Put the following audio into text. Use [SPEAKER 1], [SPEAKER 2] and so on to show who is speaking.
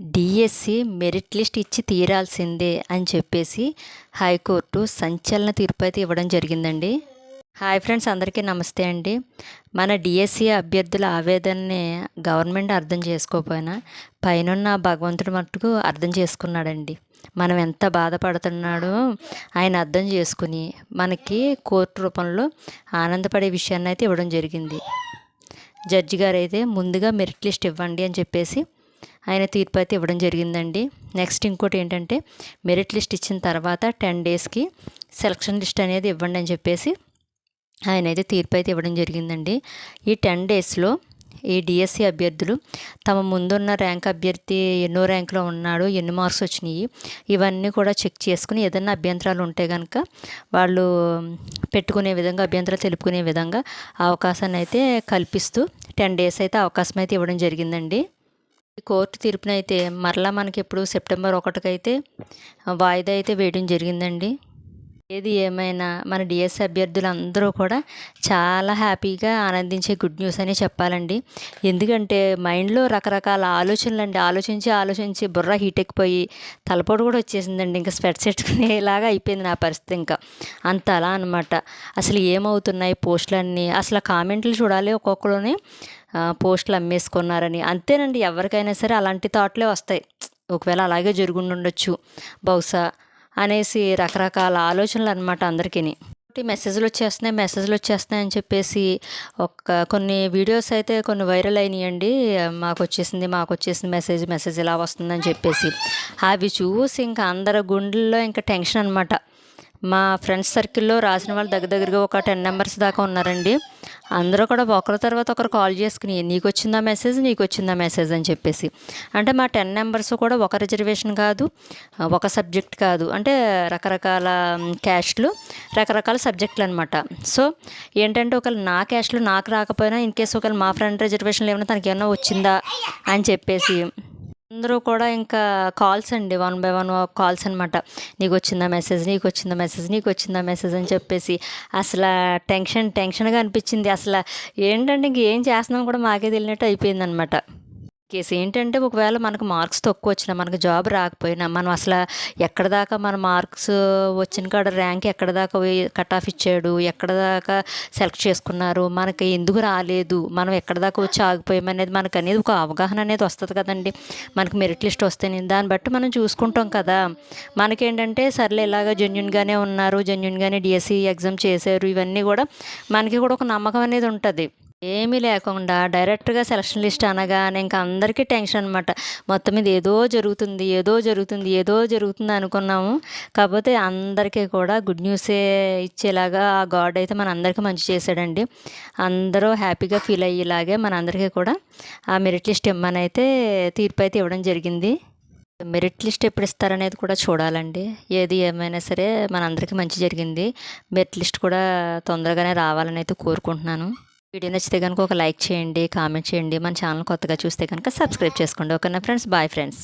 [SPEAKER 1] DSC merit list ఇచ్చి తీరాల్సిందే అని చెప్పేసి హైకోర్టు సంచలన తీర్పు అయితే ఇవ్వడం జరిగిందండి. హాయ్ ఫ్రెండ్స్ అందరికీ నమస్తే అండి. మన డిఎస్సి అభ్యర్థుల ఆవేదనని గవర్నమెంట్ అర్థం చేసుకోకపోయినా పైనున్న భగవంతుడు మట్టుకు అర్థం చేసుకున్నాడండి. మనం ఎంత బాధపడుతున్నాడో ఆయన అర్థం చేసుకుని మనకి కోర్టు రూపంలో ఆనందపడే విషయాన్ని అయితే ఇవ్వడం జరిగింది. జడ్జి గారు అయితే ముందుగా మెరిట్ లిస్ట్ ఇవ్వండి అని చెప్పేసి ఆయన తీర్పు అయితే ఇవ్వడం జరిగిందండి. నెక్స్ట్ ఇంకోటి ఏంటంటే మెరిట్ లిస్ట్ ఇచ్చిన తర్వాత టెన్ డేస్కి సెలక్షన్ లిస్ట్ అనేది ఇవ్వండి అని చెప్పేసి ఆయన అయితే తీర్పు అయితే ఇవ్వడం జరిగిందండి. ఈ టెన్ డేస్లో ఈ డిఎస్సి అభ్యర్థులు తమ ముందున్న ర్యాంక్ అభ్యర్థి ఎన్నో ర్యాంకులో ఉన్నాడు ఎన్ని మార్క్స్ వచ్చినాయి ఇవన్నీ కూడా చెక్ చేసుకుని ఏదైనా అభ్యంతరాలు ఉంటే కనుక వాళ్ళు పెట్టుకునే విధంగా అభ్యంతరాలు తెలుపుకునే విధంగా అవకాశాన్ని అయితే కల్పిస్తూ టెన్ డేస్ అయితే అవకాశం అయితే ఇవ్వడం జరిగిందండి. కోర్టు తీర్పునైతే మరలా మనకి ఇప్పుడు సెప్టెంబర్ ఒకటికైతే వాయిదా అయితే వేయడం జరిగిందండి. ఏది ఏమైనా మన డిఎస్ అభ్యర్థులందరూ కూడా చాలా హ్యాపీగా ఆనందించే గుడ్ న్యూస్ అని చెప్పాలండి. ఎందుకంటే మైండ్లో రకరకాల ఆలోచనలు అండి ఆలోచించి ఆలోచించి బుర్ర హీట్ ఎక్కిపోయి తలపోటు కూడా వచ్చేసిందండి. ఇంకా స్పెట్స్ ఎట్టుకునేలాగా అయిపోయింది నా పరిస్థితి ఇంకా. అంత అలా అనమాట అసలు ఏమవుతున్నాయి పోస్టులన్నీ? అసలు కామెంట్లు చూడాలి ఒక్కొక్కరుని పోస్టులు అమ్మేసుకున్నారని. అంతేనండి. ఎవరికైనా సరే అలాంటి థాట్లే వస్తాయి. ఒకవేళ అలాగే జరుగుండొచ్చు బహుశా అనేసి రకరకాల ఆలోచనలు అనమాట అందరికీ మెసేజ్లు వచ్చేస్తున్నాయి మెసేజ్లు వచ్చేస్తున్నాయి అని చెప్పేసి ఒక కొన్ని వీడియోస్ అయితే కొన్ని వైరల్ అయినాయండి. మాకు వచ్చేసింది మాకు వచ్చేసింది మెసేజ్ మెసేజ్ ఇలా వస్తుందని చెప్పేసి. అవి చూసి ఇంకా అందరి గుండెల్లో ఇంకా టెన్షన్ అనమాట మా ఫ్రెండ్స్ సర్కిల్లో రాసిన వాళ్ళు దగ్గర దగ్గరగా ఒక టెన్ నెంబర్స్ దాకా ఉన్నారండి. అందరూ కూడా ఒకరి తర్వాత ఒకరు కాల్ చేసుకుని నీకు వచ్చిందా మెసేజ్? నీకు వచ్చిందా మెసేజ్? అని చెప్పేసి. అంటే మా టెన్ నెంబర్స్ కూడా ఒక రిజర్వేషన్ కాదు ఒక సబ్జెక్ట్ కాదు. అంటే రకరకాల క్యాస్ట్లు రకరకాల సబ్జెక్టులు అనమాట సో ఏంటంటే ఒకవేళ నా క్యాస్ట్లు నాకు రాకపోయినా ఇన్ కేసు ఒకవేళ మా ఫ్రెండ్ రిజర్వేషన్లు ఏమైనా తనకి ఏమైనా వచ్చిందా అని చెప్పేసి అందరూ కూడా ఇంకా కాల్స్ అండి. వన్ బై వన్ కాల్స్ అనమాట నీకు వచ్చిందా మెసేజ్ నీకు వచ్చిందా మెసేజ్ నీకు వచ్చిందా మెసేజ్ అని చెప్పేసి అసలు టెన్షన్ టెన్షన్గా అనిపించింది. అసలు ఏంటంటే ఇంకేం చేస్తున్నాం కూడా మాకే తెలియనట్టు అయిపోయింది అనమాట కేసు ఏంటంటే ఒకవేళ మనకు మార్క్స్ తక్కువ వచ్చినా మనకు జాబ్ రాకపోయినా మనం అసలు ఎక్కడ దాకా మన మార్క్స్ వచ్చిన కాడ ర్యాంక్ ఎక్కడ దాకా కట్ ఆఫ్ ఇచ్చాడు ఎక్కడ దాకా సెలెక్ట్ చేసుకున్నారు మనకి ఎందుకు రాలేదు మనం ఎక్కడ దాకా వచ్చి ఆగిపోయామనేది మనకు అనేది ఒక అవగాహన అనేది వస్తుంది కదండి. మనకి మెరిట్ లిస్ట్ వస్తే దాన్ని బట్టి మనం చూసుకుంటాం కదా. మనకేంటంటే సర్లే ఇలాగ జెన్యున్గానే ఉన్నారు జెన్యున్గానే డిఎస్సి ఎగ్జామ్ చేశారు ఇవన్నీ కూడా మనకి కూడా ఒక నమ్మకం అనేది ఉంటుంది. ఏమీ లేకుండా డైరెక్ట్గా సెలక్షన్ లిస్ట్ అనగానే ఇంకా అందరికీ టెన్షన్ అనమాట మొత్తం మీద ఏదో జరుగుతుంది ఏదో జరుగుతుంది ఏదో జరుగుతుంది అనుకున్నాము. కాకపోతే అందరికీ కూడా గుడ్ న్యూసే ఇచ్చేలాగా ఆ గాడ్ అయితే మన అందరికీ మంచి చేశాడండి. అందరూ హ్యాపీగా ఫీల్ అయ్యేలాగే మన అందరికీ కూడా ఆ మెరిట్ లిస్ట్ ఇమ్మని అయితే తీర్పు అయితే ఇవ్వడం జరిగింది. మెరిట్ లిస్ట్ ఎప్పుడు ఇస్తారనేది కూడా చూడాలండి. ఏది ఏమైనా సరే మనందరికీ మంచి జరిగింది. మెరిట్ లిస్ట్ కూడా తొందరగానే రావాలని అయితే కోరుకుంటున్నాను. వీడియో నచ్చితే కనుక ఒక లైక్ చేయండి కామెంట్ చేయండి మన ఛానల్ కొత్తగా చూస్తే కనుక సబ్స్క్రైబ్ చేసుకోండి. ఓకేనా ఫ్రెండ్స్? Bye friends.